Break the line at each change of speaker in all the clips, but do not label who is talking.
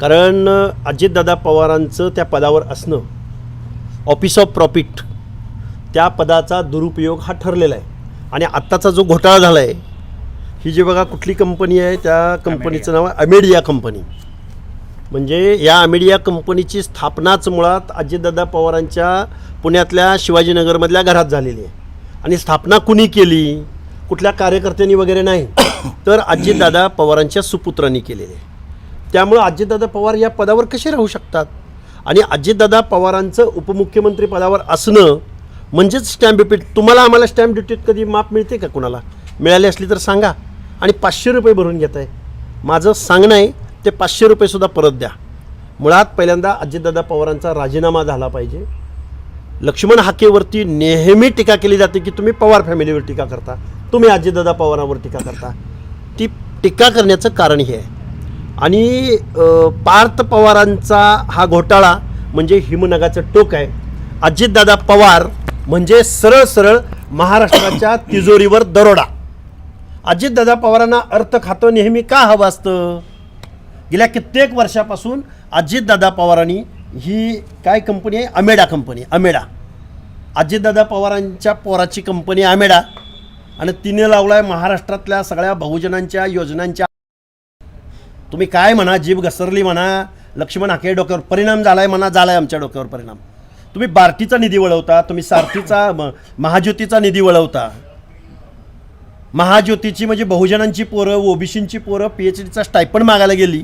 कारण अजितदादा पवारांचं त्या पदावर असणं ऑफिस ऑफ प्रॉफिट त्या पदाचा दुरुपयोग हा ठरलेला आहे. आणि आत्ताचा जो घोटाळा झाला आहे ही जी बघा कुठली कंपनी आहे त्या कंपनीचं नाव आहे अमेडिया कंपनी म्हणजे या अमेडिया कंपनीची स्थापनाच मुळात अजितदादा पवारांच्या पुण्यातल्या शिवाजीनगरमधल्या घरात झालेली आहे. आणि स्थापना कुणी केली? कुठल्या कार्यकर्त्यांनी वगैरे नाही. तर अजितदादा पवारांच्या सुपुत्रांनी केलेली आहे. त्यामुळं अजितदादा पवार या पदावर कसे राहू शकतात? आणि अजितदादा पवारांचं उपमुख्यमंत्री पदावर असणं म्हणजेच स्टॅम्प ड्युटी तुम्हाला आम्हाला स्टॅम्प ड्युटीत कधी माप मिळते का कुणाला? मिळाली असली तर सांगा. आणि पाचशे रुपये भरून घेत आहे माझं सांगणं आहे ते पाचशे रुपयेसुद्धा परत द्या. मुळात पहिल्यांदा अजितदादा पवारांचा राजीनामा झाला पाहिजे. लक्ष्मण हाकेवरती नेहमी टीका केली जाते की तुम्ही पवार फॅमिलीवर टीका करता. तुम्ही अजितदादा पवारांवर टीका करता. ती टीका करण्याचं कारण हे आहे. आणि पार्थ पवारांचा हा घोटाळा म्हणजे हिमनगाचं टोक आहे. अजितदादा पवार म्हणजे सरळ सरळ महाराष्ट्राच्या तिजोरीवर दरोडा. अजितदादा पवारांना अर्थ खातं नेहमी का हवं असतं? गेल्या कित्येक वर्षापासून अजितदादा पवारांनी ही काय कंपनी आहे? अमेडा कंपनी अमेडा. अजितदादा पवारांच्या पोराची कंपनी अमेडा. आणि तिने लावला आहे महाराष्ट्रातल्या सगळ्या बहुजनांच्या योजनांच्या तुम्ही काय म्हणा जीभ घसरली म्हणा लक्ष्मण हाके डोक्यावर परिणाम झालाय म्हणा झालाय आमच्या डोक्यावर परिणाम. तुम्ही बार्टीचा निधी वळवता तुम्ही सारथीचा म- महाज्योतीचा निधी वळवता. महाज्योतीची म्हणजे बहुजनांची पोरं ओबीसींची पोरं पी एच डीचा स्टायपण मागायला गेली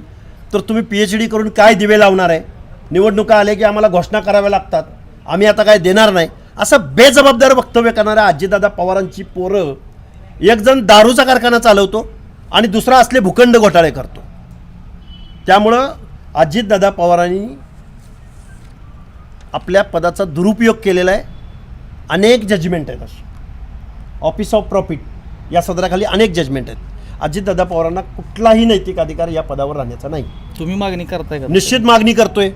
तर तुम्ही पी एच डी करून काय दिवे लावणार आहे? निवडणुका आले की आम्हाला घोषणा कराव्या लागतात. आम्ही आता काय देणार नाही? असं बेजबाबदार वक्तव्य करणाऱ्या आजीदादा पवारांची पोरं एकजण दारूचा कारखाना चालवतो आणि दुसरा असले भूखंड घोटाळे करतो. त्यामुळं अजितदादा पवारांनी आपल्या पदाचा दुरुपयोग केलेला आहे. अनेक जजमेंट आहेत अशी ऑफिस ऑफ प्रॉफिट या सदराखाली अनेक जजमेंट आहेत. अजितदादा पवारांना कुठलाही नैतिक अधिकार या पदावर राहण्याचा नाही.
तुम्ही मागणी करताय का?
निश्चित मागणी करतोय.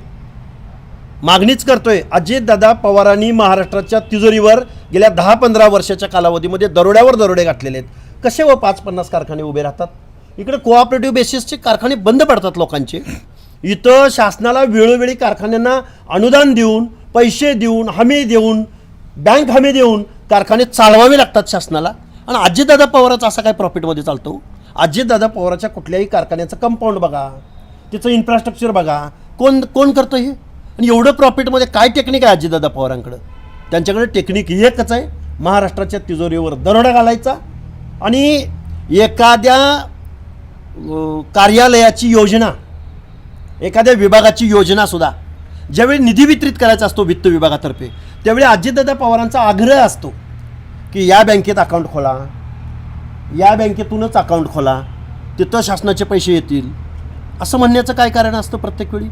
मागणीच करतोय. अजितदादा पवारांनी महाराष्ट्राच्या तिजोरीवर गेल्या दहा पंधरा वर्षाच्या कालावधीमध्ये दरोड्यावर दरोडे घातलेले आहेत. कसे व पाच पन्नास कारखाने उभे राहतात? इकडे कोऑपरेटिव्ह बेसिसचे कारखाने बंद पडतात लोकांचे. इथं शासनाला वेळोवेळी कारखान्यांना अनुदान देऊन पैसे देऊन हमी देऊन बँक हमी देऊन कारखाने चालवावे लागतात शासनाला. आणि अजितदादा पवाराचा असा काय प्रॉफिटमध्ये चालतो? अजितदादा पवाराच्या कुठल्याही कारखान्याचं कंपाऊंड बघा तिचं इन्फ्रास्ट्रक्चर बघा कोण कोण करतं हे? आणि एवढं प्रॉफिटमध्ये काय टेक्निक आहे अजितदादा पवारांकडं? त्यांच्याकडे टेक्निक एकच आहे महाराष्ट्राच्या तिजोरीवर दरोडा घालायचा आणि एखाद्या कार्यालयाची योजना एखाद्या विभागाची योजनासुद्धा ज्यावेळी निधी वितरित करायचा असतो वित्त विभागातर्फे त्यावेळी अजितदादा पवारांचा आग्रह असतो की या बँकेत अकाउंट खोला या बँकेतूनच अकाउंट खोला तिथं शासनाचे पैसे येतील. असं म्हणण्याचं काय कारण असतं प्रत्येक वेळी?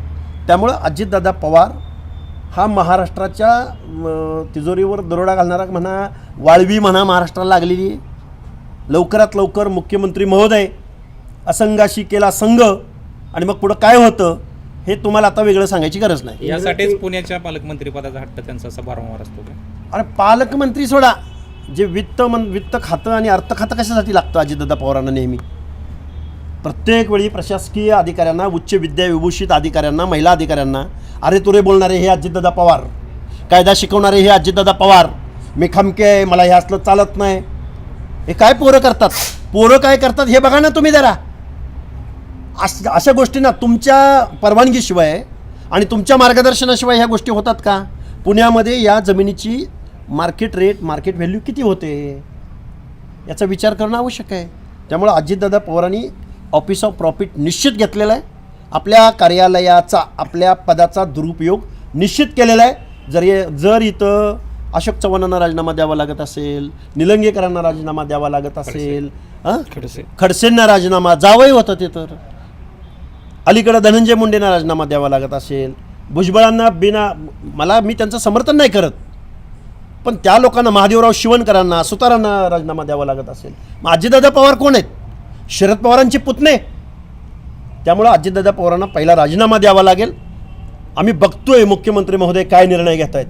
त्यामुळं अजितदादा पवार हा महाराष्ट्राच्या तिजोरीवर दरोडा घालणारा म्हणा वाळवी म्हणा महाराष्ट्राला लागलेली आहे. लवकरात लवकर मुख्यमंत्री महोदय असंघाशी केला संघ आणि मग पुढं काय होतं हे तुम्हाला आता वेगळं सांगायची गरज नाही.
यासाठीच पुण्याच्या पालकमंत्री पदाचा हट्ट त्यांचा असा वारंवार असतो का?
अरे पालकमंत्री सोडा. जे वित्त मन वित्त खातं आणि अर्थ खातं कशासाठी लागतं अजितदादा पवारांना नेहमी? प्रत्येक वेळी प्रशासकीय अधिकाऱ्यांना उच्च विद्याविभूषित अधिकाऱ्यांना महिला अधिकाऱ्यांना अरे तुरे बोलणारे हे अजितदादा पवार कायदा शिकवणारे हे अजितदादा पवार मी खमके आहे मला हे असलं चालत नाही. हे काय पोरं करतात? पोरं काय करतात हे बघा ना तुम्ही जरा. अश अशा गोष्टींना तुमच्या परवानगीशिवाय आणि तुमच्या मार्गदर्शनाशिवाय ह्या गोष्टी होतात का? पुण्यामध्ये या जमिनीची मार्केट रेट मार्केट व्हॅल्यू किती होते? याचा विचार करणं आवश्यक आहे. त्यामुळं अजितदादा पवारांनी ऑफिस ऑफ प्रॉफिट निश्चित घेतलेला आहे. आपल्या कार्यालयाचा आपल्या पदाचा दुरुपयोग निश्चित केलेला आहे. जर ये जर इथं अशोक चव्हाणांना राजीनामा द्यावा लागत असेल निलंगेकरांना राजीनामा द्यावा लागत असेल
खडसे.
खडसेंना राजीनामा जावंही होतं ते तर. अलीकडं धनंजय मुंडेंना राजीनामा द्यावा लागत असेल भुजबळांना बिना मला मी त्यांचं समर्थन नाही करत. पण त्या लोकांना महादेवराव शिवणकरांना सुतारांना राजीनामा द्यावा लागत असेल. मग अजितदादा पवार कोण आहेत? शरद पवारांचे पुतणे. त्यामुळं अजितदादा पवारांना पहिला राजीनामा द्यावा लागेल. आम्ही बघतोय मुख्यमंत्री महोदय काय निर्णय घेत आहेत